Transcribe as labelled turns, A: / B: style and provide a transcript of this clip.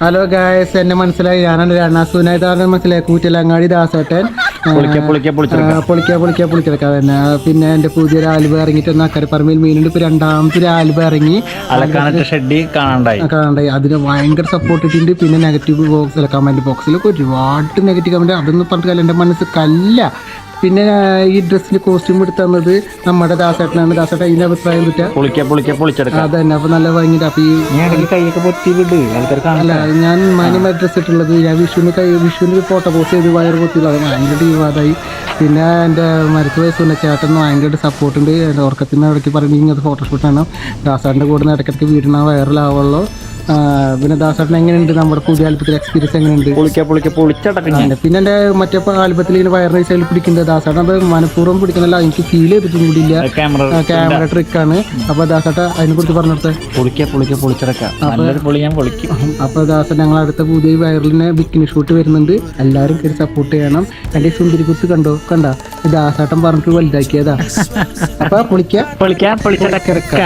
A: Hello guys എന്നെ മനസ്സിലായി. ഞാനാണ് രണാസൂനായിട്ട് മനസ്സിലായി. കൂറ്റലങ്ങാടി ദാസേട്ടൻ.
B: പൊളിക്ക പൊളിക്ക പൊളിച്ചെടുക്കാം.
A: ആ, പൊളിക്കാ പൊളിക്കാ പൊളിച്ചെടുക്കാം. തന്നെ പിന്നെ എന്റെ പുതിയൊരു ആൽബം ഇറങ്ങിയിട്ട് ഒന്ന് അക്കരെ പറമ്പിൽ മീനുണ്ട്. ഇപ്പൊ രണ്ടാമത്തെ ഒരു ആൽബം ഇറങ്ങി.
B: കാണാണ്ടായി.
A: അതിന് ഭയങ്കര സപ്പോർട്ട് ഇട്ടിട്ടുണ്ട്. പിന്നെ നെഗറ്റീവ് ബോക്സ് കമന്റ് ബോക്സിലൊക്കെ ഒരുപാട് നെഗറ്റീവ് കമന്റ് അതൊന്നും പറഞ്ഞിട്ട് എന്റെ മനസ്സ് കല്ല. പിന്നെ ഈ ഡ്രസ്സിന് കോസ്റ്റ്യൂം എടുത്തു തന്നത് നമ്മുടെ ദാസേട്ടനാണ്. ദാസേട്ടൻ അതിന്റെ അഭിപ്രായം പറ്റുക
B: അതന്നെ പൊളിക്ക പൊളിച്ചെടുക്കാം.
A: അത് അപ്പൊ നല്ല ഭംഗിയിട്ട് അപ്പൊ ഈ
B: കൈയൊക്കെ പൊത്തി വിട്. ആൾക്കാർ
A: അല്ല ഞാൻ മാന്യമായ ഡ്രസ്സ് ഇട്ടുള്ളത് ഞാൻ വിഷുവിന് കൈ വിഷുവിന് ഫോട്ടോ പോസ്റ്റ് ചെയ്ത് വയറ് പൊത്തിയുള്ളത് അത് ഭയങ്കര വിവാദമായി. പിന്നെ എന്റെ മരത്തു വയസ്സുള്ള ചേട്ടൻ ഭയങ്കര സപ്പോർട്ട് ഉണ്ട്. എന്റെ ഉറക്കത്തിന് ഇടയ്ക്ക് പറഞ്ഞു ഇങ്ങനത്തെ ഫോട്ടോഷൂട്ടാണ് ദാസാറിന്റെ കൂടെ നിന്ന് ഇടയ്ക്കിടയ്ക്ക് വീടിനാ വൈറലാവുള്ളൂ പിന്നെ ദാസേട്ടൻ എങ്ങനെയുണ്ട് നമ്മുടെ പുതിയ ആൽബത്തിൽ എക്സ്പീരിയൻസ് എങ്ങനെയുണ്ട്?
B: പൊളിക്ക പൊളിക്ക പൊളിച്ചടക്കം.
A: പിന്നെ. എന്റെ മറ്റേ ആൽബത്തിൽ ഇങ്ങനെ വയറിന് സൈഡിൽ പിടിക്കുന്നത് ദാസേട്ടൻ അത് മനഃപൂർവം പിടിക്കുന്നല്ല എനിക്ക് ഫീൽ ചെയ്തിട്ടും കൂടിയില്ല.
B: ക്യാമറ
A: ക്യാമറ ആണ്. അപ്പൊ ദാസേട്ട അതിനെ കുറിച്ച് പറഞ്ഞു അപ്പൊ
B: പൊളിക്ക പൊളിക്ക പൊളിച്ചടക്കാം. നല്ലൊരു പൊളി ഞാൻ പൊളിക്കും.
A: അപ്പോൾ ദാസൻ ഞങ്ങൾ അടുത്ത പുതിയ വയറിലിനെ ബിക്കിനി ഷൂട്ട് വരുന്നുണ്ട്. എല്ലാരും കയറി സപ്പോർട്ട് ചെയ്യണം. എന്റെ സുന്ദരി കുത്ത് കണ്ടോ? കണ്ട? ദാസേട്ടൻ പറഞ്ഞിട്ട് വലുതാക്കിയതാ. അപ്പൊ പൊളിക്ക.
B: പൊളിക്ക പൊളിച്ചടക്ക.